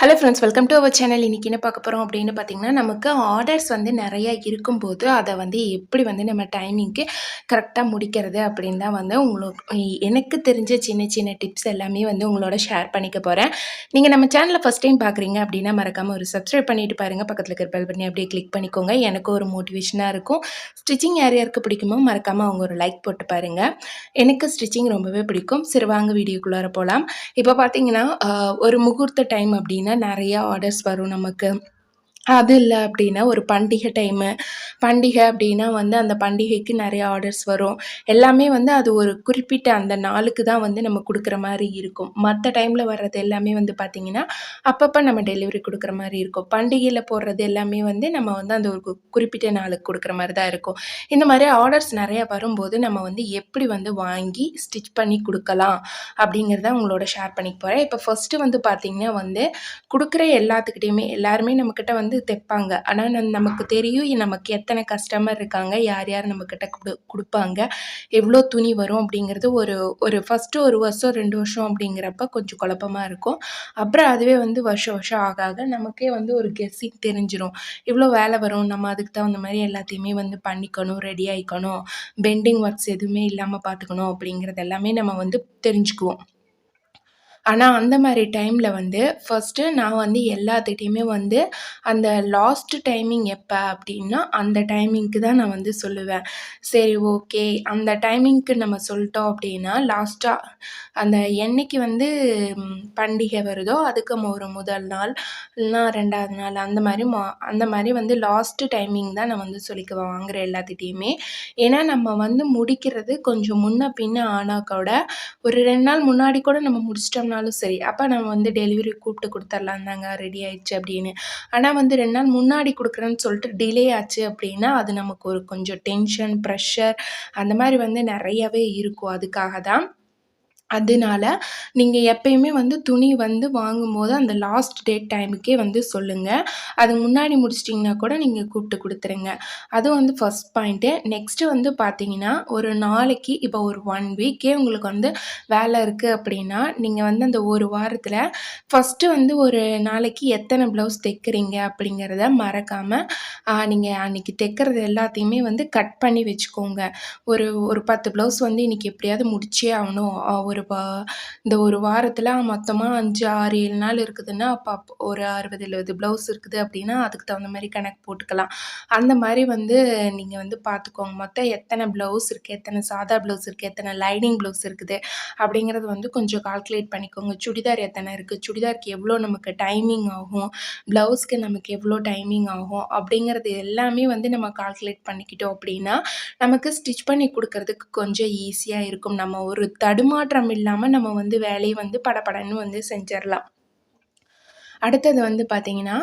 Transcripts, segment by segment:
Hello friends welcome to our channel இன்றைக்கி என்ன பார்க்க போகிறோம் அப்படின்னு பார்த்தீங்கன்னா நமக்கு ஆர்டர்ஸ் வந்து நிறையா இருக்கும்போது அதை வந்து எப்படி வந்து நம்ம டைமிங்க்கு கரெக்டாக முடிக்கிறது அப்படின்னு தான் வந்து உங்களுக்கு எனக்கு தெரிஞ்ச சின்ன சின்ன டிப்ஸ் எல்லாமே வந்து உங்களோட ஷேர் பண்ணிக்க போகிறேன் நீங்கள் நம்ம சேனலில் ஃபஸ்ட் டைம் பார்க்குறீங்க அப்படின்னா மறக்காமல் ஒரு சப்ஸ்கிரைப் பண்ணிட்டு பாருங்கள் பக்கத்தில் இருக்கிற பெல் பண்ணி அப்படியே கிளிக் பண்ணிக்கோங்க. எனக்கு ஒரு மோட்டிவேஷனாக இருக்கும். ஸ்டிச்சிங் யார் யாருக்கு பிடிக்குமோ மறக்காமல் அவங்க ஒரு லைக் போட்டு பாருங்கள் எனக்கு ஸ்டிச்சிங் ரொம்பவே பிடிக்கும். சரி வாங்க வீடியோக்குள்ளார போகலாம் இப்போ பார்த்தீங்கன்னா ஒரு முகூர்த்த டைம் அப்படின்னா நிறைய ஆர்டர்ஸ் வரும் நமக்கு. அது இல்லை அப்படின்னா ஒரு பண்டிகை டைமு பண்டிகை அப்படின்னா வந்து அந்த பண்டிகைக்கு நிறைய ஆர்டர்ஸ் வரும். எல்லாமே வந்து அது ஒரு குறிப்பிட்ட அந்த நாளுக்கு தான் வந்து நம்ம கொடுக்குற மாதிரி இருக்கும். மற்ற டைமில் வர்றது எல்லாமே வந்து பார்த்திங்கன்னா அப்பப்போ நம்ம டெலிவரி கொடுக்குற மாதிரி இருக்கும். பண்டிகையில் போடுறது எல்லாமே வந்து நம்ம வந்து அந்த ஒரு கு- குறிப்பிட்ட நாளுக்கு கொடுக்குற மாதிரி தான் இருக்கும். இந்த மாதிரி ஆர்டர்ஸ் நிறையா வரும்போது நம்ம வந்து எப்படி வந்து வாங்கி ஸ்டிச் பண்ணி கொடுக்கலாம் அப்படிங்கிறத உங்களோட ஷேர் பண்ணிக்க போகிறேன் இப்போ ஃபஸ்ட்டு வந்து பார்த்திங்கன்னா வந்து கொடுக்குற எல்லாத்துக்கிட்டேயுமே எல்லாருமே நம்மக்கிட்ட வந்து வந்து தைப்பாங்க. ஆனால் நமக்கு தெரியும் நமக்கு எத்தனை கஸ்டமர் இருக்காங்க யார் யார் நம்மக்கிட்ட கொடு கொடுப்பாங்க எவ்வளோ துணி வரும் அப்படிங்கிறது ஒரு ஒரு ஃபஸ்ட்டு ஒரு வருஷம் ரெண்டு வருஷம் அப்படிங்கிறப்ப கொஞ்சம் குழப்பமா இருக்கும். அப்புறம் அதுவே வந்து வருஷம் வருஷம் ஆக ஆக நமக்கே வந்து ஒரு கெஸ்ஸிங் தெரிஞ்சிடும் இவ்வளோ வேலை வரும் நம்ம அதுக்கு தகுந்த மாதிரி எல்லாத்தையுமே வந்து பண்ணிக்கணும் ரெடி ஆகிக்கணும் பெண்டிங் ஒர்க்ஸ் எதுவுமே இல்லாமல் பார்த்துக்கணும் அப்படிங்கிறது எல்லாமே நம்ம வந்து தெரிஞ்சுக்குவோம். ஆனால் அந்த மாதிரி டைமில் வந்து ஃபஸ்ட்டு நான் வந்து எல்லாத்துக்கிட்டேயுமே வந்து அந்த லாஸ்ட் டைமிங் எப்போ அப்படின்னா அந்த டைமிங்க்கு தான் நான் வந்து சொல்லுவேன். சரி ஓகே அந்த டைமிங்க்கு நம்ம சொல்லிட்டோம் அப்படின்னா லாஸ்ட்டாக அந்த என்னைக்கு வந்து பண்டிகை வருதோ அதுக்கு ஒரு முதல் நாள் இல்லைனா ரெண்டாவது நாள் அந்த மாதிரி மா அந்த மாதிரி வந்து லாஸ்ட்டு டைமிங் தான் நான் வந்து சொல்லிக்குவேன் வாங்குற எல்லாத்துகிட்டேயுமே ஏன்னா நம்ம வந்து முடிக்கிறது கொஞ்சம் முன்ன பின்ன ஆனால் கூட ஒரு ரெண்டு நாள் முன்னாடி கூட நம்ம முடிச்சிட்டோம்னாலும் சரி அப்போ நம்ம வந்து டெலிவரி கூப்பிட்டு கொடுத்துர்லாம் தாங்க ரெடி ஆயிடுச்சு அப்படின்னு. ஆனால் வந்து ரெண்டு நாள் முன்னாடி கொடுக்குறேன்னு சொல்லிட்டு டிலே ஆச்சு அப்படின்னா அது நமக்கு ஒரு கொஞ்சம் டென்ஷன் ப்ரெஷர் அந்த மாதிரி வந்து நிறையவே இருக்கும். அதுக்காக தான் அதனால நீங்கள் எப்பயுமே வந்து துணி வந்து வாங்கும்போது அந்த லாஸ்ட் டேட் டைமுக்கே வந்து சொல்லுங்கள் அது முன்னாடி முடிச்சிட்டிங்கன்னா கூட நீங்கள் கூப்பிட்டு கொடுத்துருங்க. அது வந்து ஃபஸ்ட் பாயிண்ட்டு நெக்ஸ்ட்டு வந்து பார்த்தீங்கன்னா ஒரு நாளைக்கு இப்போ ஒரு ஒன் வீக்கே உங்களுக்கு வந்து வேலை இருக்குது அப்படின்னா நீங்கள் வந்து அந்த ஒரு வாரத்தில் ஃபஸ்ட்டு வந்து ஒரு நாளைக்கு எத்தனை ப்ளவுஸ் தைக்கிறீங்க அப்படிங்கிறத மறக்காமல் நீங்கள் அன்றைக்கி தைக்கிறது எல்லாத்தையுமே வந்து கட் பண்ணி வச்சுக்கோங்க. ஒரு ஒரு பத்து ப்ளவுஸ் வந்து இன்றைக்கி எப்படியாவது முடிச்சே ஆகணும். ஒரு ஒரு இந்த ஒரு வாரத்தில் மொத்தமாக அஞ்சு ஆறு ஏழு நாள் இருக்குதுன்னா அப்போ அப்போ ஒரு அறுபது எழுபது ப்ளவுஸ் இருக்குது அப்படின்னா அதுக்கு தகுந்த மாதிரி கணக்கு போட்டுக்கலாம். அந்த மாதிரி வந்து நீங்கள் வந்து பார்த்துக்கோங்க மொத்தம் எத்தனை ப்ளவுஸ் இருக்குது எத்தனை சாதா ப்ளவுஸ் இருக்குது எத்தனை லைனிங் ப்ளவுஸ் இருக்குது அப்படிங்கிறது வந்து கொஞ்சம் கால்குலேட் பண்ணிக்கோங்க. சுடிதார் எத்தனை இருக்குது சுடிதாருக்கு எவ்வளோ நமக்கு டைமிங் ஆகும் ப்ளவுஸ்க்கு நமக்கு எவ்வளோ டைமிங் ஆகும் அப்படிங்கிறது எல்லாமே வந்து நம்ம கால்குலேட் பண்ணிக்கிட்டோம் அப்படின்னா நமக்கு ஸ்டிச் பண்ணி கொடுக்கறதுக்கு கொஞ்சம் ஈஸியாக இருக்கும். நம்ம ஒரு தடுமாற்றம் இல்லாமல் நம்ம வந்து வேலையை வந்து படப்படன்னு வந்து செஞ்சிடலாம் அடுத்தது வந்து பார்த்திங்கன்னா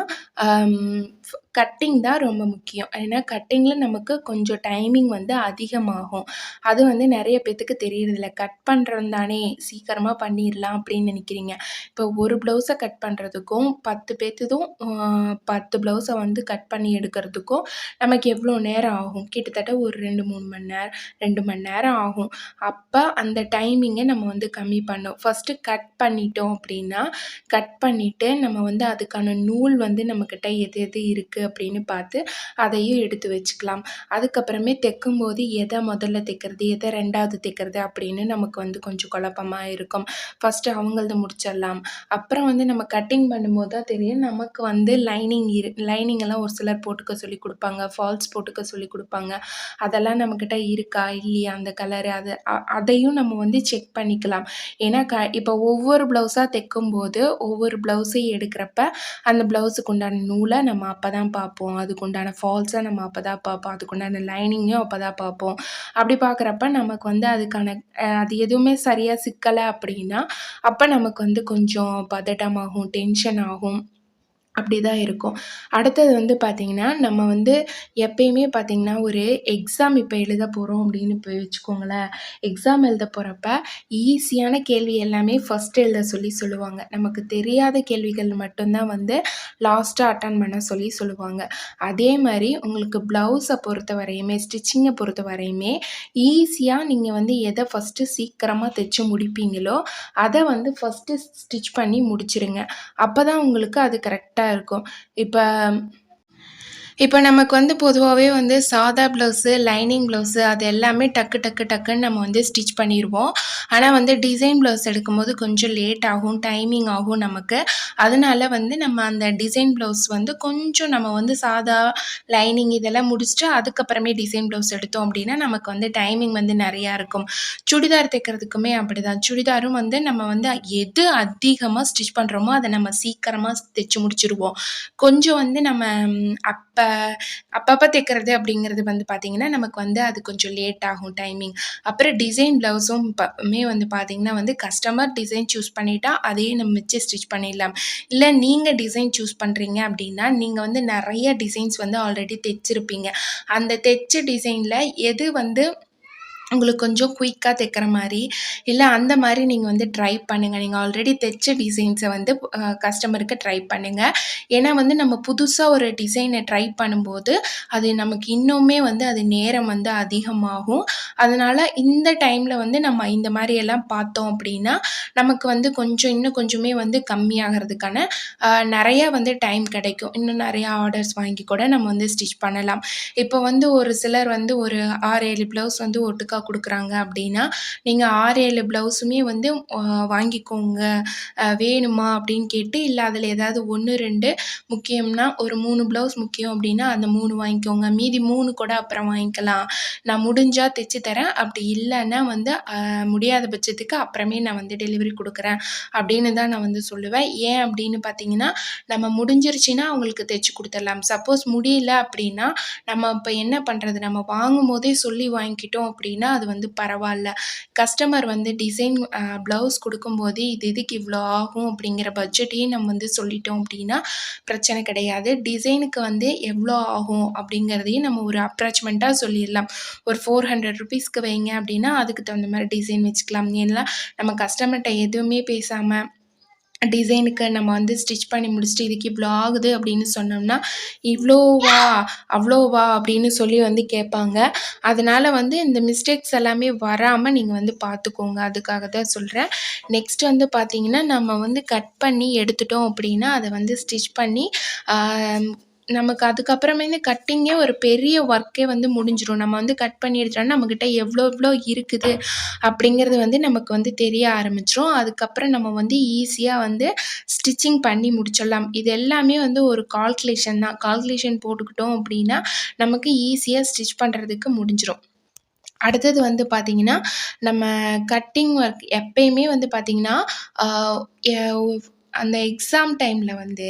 கட்டிங் தான் ரொம்ப முக்கியம். ஏன்னா கட்டிங்கில் நமக்கு கொஞ்சம் டைமிங் வந்து அதிகமாகும். அது வந்து நிறைய பேர்த்துக்கு தெரியறதில்ல. கட் பண்ணுறது தானே சீக்கிரமாக பண்ணிடலாம் அப்படின்னு நினைக்கிறீங்க. இப்போ ஒரு ப்ளவுஸை கட் பண்ணுறதுக்கும் பத்து பேர்த்ததும் பத்து ப்ளவுஸை வந்து கட் பண்ணி எடுக்கிறதுக்கும் நமக்கு எவ்வளோ நேரம் ஆகும்? கிட்டத்தட்ட ஒரு ரெண்டு மூணு மணி நேரம் ரெண்டு மணி நேரம் ஆகும். அப்போ அந்த டைமிங்கை நம்ம வந்து கம்மி பண்ணோம் ஃபஸ்ட்டு கட் பண்ணிட்டோம் அப்படின்னா கட் பண்ணிவிட்டு நம்ம வந்து அதுக்கான நூல் வந்து நம்மக்கிட்ட எது எது இருக்குது அப்படின்னு பார்த்து அதையும் எடுத்து வச்சுக்கலாம். அதுக்கப்புறமே தைக்கும்போது எதை முதல்ல தைக்கிறது எதை ரெண்டாவது தைக்கிறது அப்படின்னு நமக்கு வந்து கொஞ்சம் குழப்பமாக இருக்கும். ஃபஸ்ட்டு அவங்களது முடிச்சிடலாம். அப்புறம் வந்து நம்ம கட்டிங் பண்ணும்போது தான் தெரியும் நமக்கு வந்து லைனிங் இரு லைனிங் எல்லாம் ஒரு சிலர் போட்டுக்க சொல்லி கொடுப்பாங்க ஃபால்ஸ் போட்டுக்க சொல்லி கொடுப்பாங்க. அதெல்லாம் நம்மக்கிட்ட இருக்கா இல்லையா அந்த கலரு அது அதையும் நம்ம வந்து செக் பண்ணிக்கலாம். ஏன்னா க இப்போ ஒவ்வொரு ப்ளவுஸாக தைக்கும்போது ஒவ்வொரு ப்ளவுஸையும் எடுக்கிறப்ப அந்த ப்ளவுஸுக்கு உண்டான நூலை நம்ம அப்போ தான் பார்ப்போம். அதுக்குண்டான ஃபால்ஸை நம்ம அப்போ தான் பார்ப்போம். அதுக்குண்டான லைனிங்கும் அப்போ தான் பார்ப்போம். அப்படி பார்க்குறப்ப நமக்கு வந்து அதுக்கான அது எதுவுமே சரியாக சிக்கலை அப்படின்னா அப்போ நமக்கு வந்து கொஞ்சம் பதட்டமாகும் டென்ஷன் ஆகும். அப்படி தான் இருக்கும். அடுத்தது வந்து பார்த்திங்கன்னா நம்ம வந்து எப்பயுமே பார்த்திங்கன்னா ஒரு எக்ஸாம் இப்போ எழுத போகிறோம் அப்படின்னு போய் வச்சுக்கோங்களேன். எக்ஸாம் எழுத போகிறப்ப ஈஸியான கேள்வி எல்லாமே ஃபஸ்ட் எழுத சொல்லி சொல்லுவாங்க. நமக்கு தெரியாத கேள்விகள் மட்டும்தான் வந்து லாஸ்ட்டாக அட்டன் பண்ண சொல்லி சொல்லுவாங்க. அதே மாதிரி உங்களுக்கு ப்ளவுஸை பொறுத்த வரையுமே ஸ்டிச்சிங்கை பொறுத்த வரையுமே ஈஸியாக நீங்கள் வந்து எதை ஃபஸ்ட்டு சீக்கிரமாக தைச்சு முடிப்பீங்களோ அதை வந்து ஃபஸ்ட்டு ஸ்டிச் பண்ணி முடிச்சிருங்க. அப்போ தான் உங்களுக்கு அது கரெக்டாக இருக்கும் இப்போ இப்போ நமக்கு வந்து பொதுவாகவே வந்து சாதா ப்ளவுஸு லைனிங் ப்ளவுஸு அது எல்லாமே டக்கு டக்கு டக்குன்னு நம்ம வந்து ஸ்டிச் பண்ணிடுவோம் ஆனால் வந்து டிசைன் ப்ளவுஸ் எடுக்கும்போது கொஞ்சம் லேட் ஆகும் டைமிங் ஆகும் நமக்கு. அதனால வந்து நம்ம அந்த டிசைன் ப்ளவுஸ் வந்து கொஞ்சம் நம்ம வந்து சாதா லைனிங் இதெல்லாம் முடிச்சுட்டு அதுக்கப்புறமே டிசைன் ப்ளவுஸ் எடுத்தோம் அப்படின்னா நமக்கு வந்து டைமிங் வந்து நிறையா இருக்கும். சுடிதார் தைக்கிறதுக்குமே அப்படி தான் சுடிதாரும் வந்து நம்ம வந்து எது அதிகமாக ஸ்டிச் பண்ணுறோமோ அதை நம்ம சீக்கிரமாக தைச்சு முடிச்சிருவோம். கொஞ்சம் வந்து நம்ம அப் அப்போ அப்பப்போ தைக்கிறது அப்படிங்கிறது வந்து பார்த்திங்கன்னா நமக்கு வந்து அது கொஞ்சம் லேட் ஆகும் டைமிங் அப்புறம் டிசைன் ப்ளவுஸும் மே வந்து பார்த்திங்கன்னா வந்து கஸ்டமர் டிசைன் சூஸ் பண்ணிட்டா அதையே நம்ம வச்சு ஸ்டிச் பண்ணிடலாம். இல்லை நீங்கள் டிசைன் சூஸ் பண்ணுறீங்க அப்படின்னா நீங்கள் வந்து நிறைய டிசைன்ஸ் வந்து ஆல்ரெடி தைச்சிருப்பீங்க. அந்த தைச்ச டிசைனில் எது வந்து உங்களுக்கு கொஞ்சம் குயிக்காக தைக்கிற மாதிரி இல்லை அந்த மாதிரி நீங்கள் வந்து ட்ரை பண்ணுங்கள் நீங்கள் ஆல்ரெடி தைச்ச டிசைன்ஸை வந்து கஸ்டமருக்கு ட்ரை பண்ணுங்கள் ஏன்னா வந்து நம்ம புதுசாக ஒரு டிசைனை ட்ரை பண்ணும்போது அது நமக்கு இன்னுமே வந்து அது நேரம் வந்து அதிகமாகும். அதனால் இந்த டைமில் வந்து நம்ம இந்த மாதிரி எல்லாம் பார்த்தோம் அப்படின்னா நமக்கு வந்து கொஞ்சம் இன்னும் கொஞ்சமே வந்து கம்மியாகிறதுக்கான நிறையா வந்து டைம் கிடைக்கும். இன்னும் நிறையா ஆர்டர்ஸ் வாங்கி கூட நம்ம வந்து ஸ்டிச் பண்ணலாம். இப்போ வந்து ஒரு சிலர் வந்து ஒரு ஆறு ஏழு ப்ளவுஸ் வந்து ஒட்டுக்கா கொடுக்குறாங்க அப்படின்னா நீங்கள் ஆறு ஏழு ப்ளவுஸுமே வந்து வாங்கிக்கோங்க. வேணுமா அப்படின்னு கேட்டு இல்லை அதில் ஏதாவது ஒன்று ரெண்டு முக்கியம்னா ஒரு மூணு ப்ளவுஸ் முக்கியம் அப்படின்னா அந்த மூணு வாங்கிக்கோங்க. மீதி மூணு கூட அப்புறம் வாங்கிக்கலாம். நான் முடிஞ்சால் தைச்சி தரேன். அப்படி இல்லைன்னா வந்து முடியாத பட்சத்துக்கு அப்புறமே நான் வந்து டெலிவரி கொடுக்குறேன் அப்படின்னு தான் நான் வந்து சொல்லுவேன். ஏன் அப்படின்னு பார்த்தீங்கன்னா நம்ம முடிஞ்சிருச்சுன்னா அவங்களுக்கு தைச்சி கொடுத்துடலாம். சப்போஸ் முடியல அப்படின்னா நம்ம இப்போ என்ன பண்ணுறது நம்ம வாங்கும் போதே சொல்லி வாங்கிக்கிட்டோம் அப்படின்னா அப்படின்னா அது வந்து பரவாயில்ல. கஸ்டமர் வந்து டிசைன் ப்ளவுஸ் கொடுக்கும்போது இது இதுக்கு இவ்வளோ ஆகும் அப்படிங்கிற பட்ஜெட்டையும் நம்ம வந்து சொல்லிட்டோம் அப்படின்னா பிரச்சனை கிடையாது. டிசைனுக்கு வந்து எவ்வளோ ஆகும் அப்படிங்கிறதையும் நம்ம ஒரு அப்ராச்மெண்ட்டாக சொல்லிடலாம். ஒரு ஃபோர் ஹண்ட்ரட் ருபீஸ்க்கு வைங்க அப்படின்னா அதுக்கு தகுந்த மாதிரி டிசைன் வச்சுக்கலாம். ஏன்னா நம்ம கஸ்டமர்கிட்ட எதுவுமே பேசாமல் டிசைனுக்கு நம்ம வந்து ஸ்டிச் பண்ணி முடிச்சுட்டு இதுக்கு இவ்வளோ ஆகுது அப்படின்னு சொன்னோம்னா இவ்வளோவா அவ்வளோவா அப்படின்னு சொல்லி வந்து கேட்பாங்க. அதனால் வந்து இந்த மிஸ்டேக்ஸ் எல்லாமே வராமல் நீங்கள் வந்து பார்த்துக்கோங்க அதுக்காக தான் சொல்கிறேன் நெக்ஸ்ட் வந்து பார்த்திங்கன்னா நம்ம வந்து கட் பண்ணி எடுத்துட்டோம் அப்படின்னா அதை வந்து ஸ்டிச் பண்ணி நமக்கு அதுக்கப்புறமேந்து கட்டிங்கே ஒரு பெரிய ஒர்க்கே வந்து முடிஞ்சிடும் நம்ம வந்து கட் பண்ணி எடுத்துட்டோம்னா நம்மக்கிட்ட எவ்வளோ எவ்வளோ இருக்குது அப்படிங்கிறது வந்து நமக்கு வந்து தெரிய ஆரம்பிச்சிடும் அதுக்கப்புறம் நம்ம வந்து ஈஸியாக வந்து ஸ்டிச்சிங் பண்ணி முடிச்சிடலாம். இது எல்லாமே வந்து ஒரு கால்குலேஷன் தான். கால்குலேஷன் போட்டுக்கிட்டோம் அப்படின்னா நமக்கு ஈஸியாக ஸ்டிச் பண்ணுறதுக்கு முடிஞ்சிடும் அடுத்தது வந்து பார்த்திங்கன்னா நம்ம கட்டிங் ஒர்க் எப்பயுமே வந்து பார்த்திங்கன்னா அந்த எக்ஸாம் டைமில் வந்து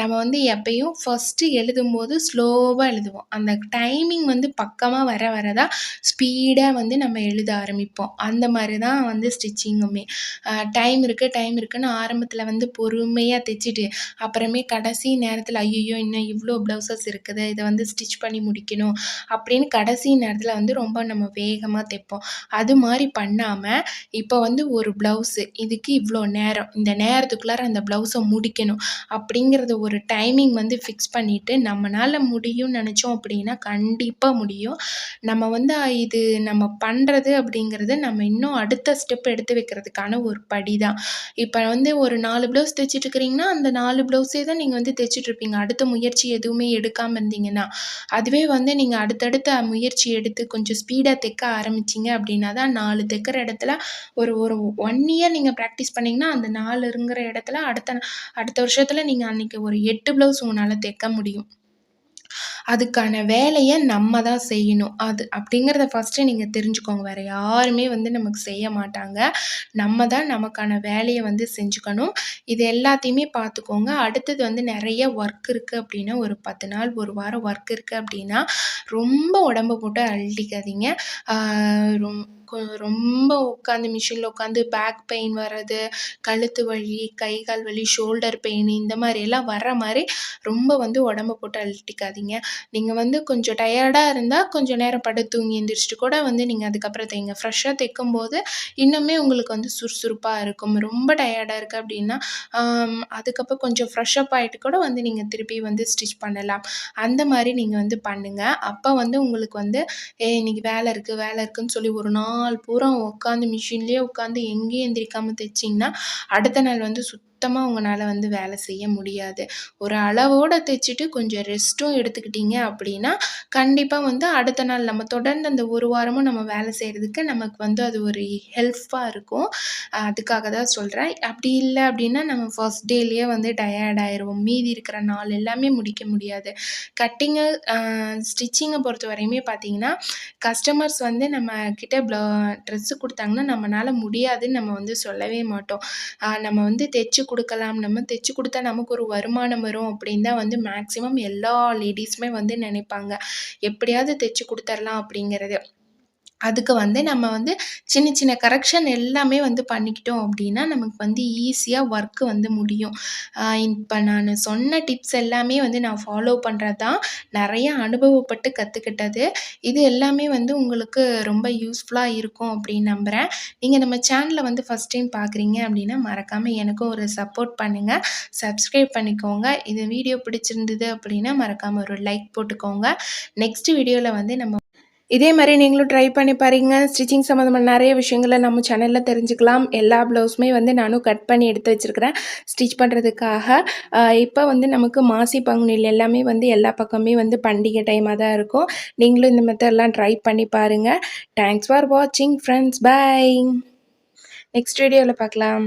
நம்ம வந்து எப்பயும் ஃபஸ்ட்டு எழுதும்போது ஸ்லோவாக எழுதுவோம். அந்த டைமிங் வந்து பக்கமாக வர வர தான் ஸ்பீடாக வந்து நம்ம எழுத ஆரம்பிப்போம். அந்த மாதிரி தான் வந்து ஸ்டிச்சிங்குமே டைம் இருக்குது டைம் இருக்குன்னு ஆரம்பத்தில் வந்து பொறுமையாக தைச்சிட்டு அப்புறமே கடைசி நேரத்தில் ஐயோ இன்னும் இவ்வளோ ப்ளவுசஸ் இருக்குது இதை வந்து ஸ்டிச் பண்ணி முடிக்கணும் அப்படின்னு கடைசி நேரத்தில் வந்து ரொம்ப நம்ம வேகமாக தைப்போம். அது மாதிரி பண்ணாமல் இப்போ வந்து ஒரு ப்ளவுஸு இதுக்கு இவ்வளோ நேரம் இந்த நேரத்துக்குள்ளார அந்த ப்ளவுஸை முடிக்கணும். அப்படிங்கிறத ஒரு டைமிங் வந்து ஃபிக்ஸ் பண்ணிவிட்டு நம்மளால் முடியும்னு நினச்சோம் அப்படின்னா கண்டிப்பாக முடியும். நம்ம வந்து இது நம்ம பண்ணுறது அப்படிங்கிறது நம்ம இன்னும் அடுத்த ஸ்டெப் எடுத்து வைக்கிறதுக்கான ஒரு படி தான் இப்போ வந்து ஒரு நாலு ப்ளவுஸ் தைச்சிட்ருக்கிறீங்கன்னா அந்த நாலு ப்ளவுஸே தான் நீங்கள் வந்து தைச்சிட்ருப்பீங்க அடுத்த முயற்சி எதுவுமே எடுக்காமல் இருந்தீங்கன்னா. அதுவே வந்து நீங்கள் அடுத்தடுத்த முயற்சி எடுத்து கொஞ்சம் ஸ்பீடாக தைக்க ஆரம்பிச்சிங்க அப்படின்னா தான் நாலு தைக்கிற இடத்துல ஒரு ஒரு ஒன் இயர் நீங்கள் ப்ராக்டிஸ் பண்ணிங்கன்னா அந்த நாலுங்கிற இடத்துல அடுத்த அடுத்த வருஷத்தில் நீங்கள் அன்றைக்கி ஒரு எட்டு ப்ளவுஸ் உங்களால் தைக்க முடியும். அதுக்கான வேலையை நம்ம தான் செய்யணும். அது அப்படிங்கிறத ஃபஸ்ட்டு நீங்கள் தெரிஞ்சுக்கோங்க. வேறு யாருமே வந்து நமக்கு செய்ய மாட்டாங்க. நம்ம தான் நமக்கான வேலையை வந்து செஞ்சுக்கணும். இது எல்லாத்தையுமே பார்த்துக்கோங்க அடுத்தது வந்து நிறைய ஒர்க் இருக்குது அப்படின்னா ஒரு பத்து நாள் ஒரு வாரம் ஒர்க் இருக்குது அப்படின்னா ரொம்ப உடம்ப போட்டு அள்ளிக்காதீங்க ரொம் கொ ரொம்ப உட்காந்து மிஷினில் உட்காந்து பேக் பெயின் வர்றது கழுத்து வலி கை கால் வலி ஷோல்டர் பெயின் இந்த மாதிரியெல்லாம் வர்ற மாதிரி ரொம்ப வந்து உடம்ப போட்டு அழட்டிக்காதீங்க நீங்கள் வந்து கொஞ்சம் டயர்டாக இருந்தால் கொஞ்சம் நேரம் படுத்து தூங்கி எழுந்திரிச்சிட்டு கூட வந்து நீங்கள் அதுக்கப்புறம் தைங்க ஃப்ரெஷ்ஷாக தைக்கும்போது இன்னுமே உங்களுக்கு வந்து சுறுசுறுப்பாக இருக்கும். ரொம்ப டயர்டாக இருக்குது அப்படின்னா அதுக்கப்புறம் கொஞ்சம் ஃப்ரெஷ்ஷப் ஆகிட்டு கூட வந்து நீங்கள் திருப்பி வந்து ஸ்டிச் பண்ணலாம். அந்த மாதிரி நீங்கள் வந்து பண்ணுங்கள் அப்போ வந்து உங்களுக்கு வந்து ஏ இன்னைக்கு வேலை இருக்குது வேலை இருக்குதுன்னு சொல்லி ஒரு நாள் பூரா உட்காந்து மிஷின்லேயே உட்காந்து எங்கேயும் எந்திரிக்காமல் தைச்சிங்கன்னா அடுத்த நாள் வந்து சுத்தமாக உங்களால் வந்து வேலை செய்ய முடியாது. ஒரு அளவோடு தைச்சிட்டு கொஞ்சம் ரெஸ்ட்டும் எடுத்துக்கிட்டீங்க அப்படின்னா கண்டிப்பாக வந்து அடுத்த நாள் நம்ம தொடர்ந்து அந்த ஒரு வாரமும் நம்ம வேலை செய்கிறதுக்கு நமக்கு வந்து அது ஒரு ஹெல்ப்ஃபாக இருக்கும். அதுக்காக தான் சொல்கிறேன் அப்படி இல்லை அப்படின்னா நம்ம ஃபர்ஸ்ட் டேலேயே வந்து டயர்ட் ஆயிடுவோம் மீதி இருக்கிற நாள் எல்லாமே முடிக்க முடியாது. கட்டிங்கு ஸ்டிச்சிங்கை பொறுத்த வரையுமே பார்த்தீங்கன்னா கஸ்டமர்ஸ் வந்து நம்ம கிட்ட ப்ள ட்ரெஸ்ஸு கொடுத்தாங்கன்னா நம்மளால முடியாதுன்னு நம்ம வந்து சொல்லவே மாட்டோம். நம்ம வந்து தைச்சு கொடுக்கலாம். நம்ம தைச்சி கொடுத்தா நமக்கு ஒரு வருமானம் வரும் அப்படின்னு தான் வந்து மேக்ஸிமம் எல்லா லேடிஸுமே வந்து நினைப்பாங்க. எப்படியாவது தைச்சி கொடுத்துர்லாம் அப்படிங்கிறது. அதுக்கு வந்து நம்ம வந்து சின்ன சின்ன கரெக்ஷன் எல்லாமே வந்து பண்ணிக்கிட்டோம் அப்படின்னா நமக்கு வந்து ஈஸியாக ஒர்க்கு வந்து முடியும். இப்போ நான் சொன்ன டிப்ஸ் எல்லாமே வந்து நான் ஃபாலோ பண்ணுறது தான் நிறைய அனுபவப்பட்டு கற்றுக்கிட்டது இது எல்லாமே வந்து உங்களுக்கு ரொம்ப யூஸ்ஃபுல்லாக இருக்கும் அப்படின்னு நம்புகிறேன் நீங்கள் நம்ம சேனலை வந்து ஃபஸ்ட் டைம் பார்க்குறீங்க அப்படின்னா மறக்காமல் எனக்கும் ஒரு சப்போர்ட் பண்ணுங்கள் சப்ஸ்கிரைப் பண்ணிக்கோங்க. இது வீடியோ பிடிச்சிருந்தது அப்படின்னா மறக்காமல் ஒரு லைக் போட்டுக்கோங்க. நெக்ஸ்ட் வீடியோவில் வந்து நம்ம இதே மாதிரி நீங்களும் ட்ரை பண்ணி பாருங்க. ஸ்டிச்சிங் சம்மந்தமான நிறைய விஷயங்களை நம்ம சேனலில் தெரிஞ்சுக்கலாம். எல்லா ப்ளவுஸுமே வந்து நானும் கட் பண்ணி எடுத்து வச்சுருக்கிறேன். ஸ்டிச் பண்ணுறதுக்காக இப்போ வந்து நமக்கு மாசி பங்குனியில் எல்லாமே வந்து எல்லா பக்கமே வந்து பண்டிகை டைமாக தான் இருக்கும். நீங்களும் இந்த மெத்தட்லாம் ட்ரை பண்ணி பாருங்கள் தேங்க்ஸ் ஃபார் வாட்சிங் ஃப்ரெண்ட்ஸ் பை நெக்ஸ்ட் வீடியோவில் பார்க்கலாம்.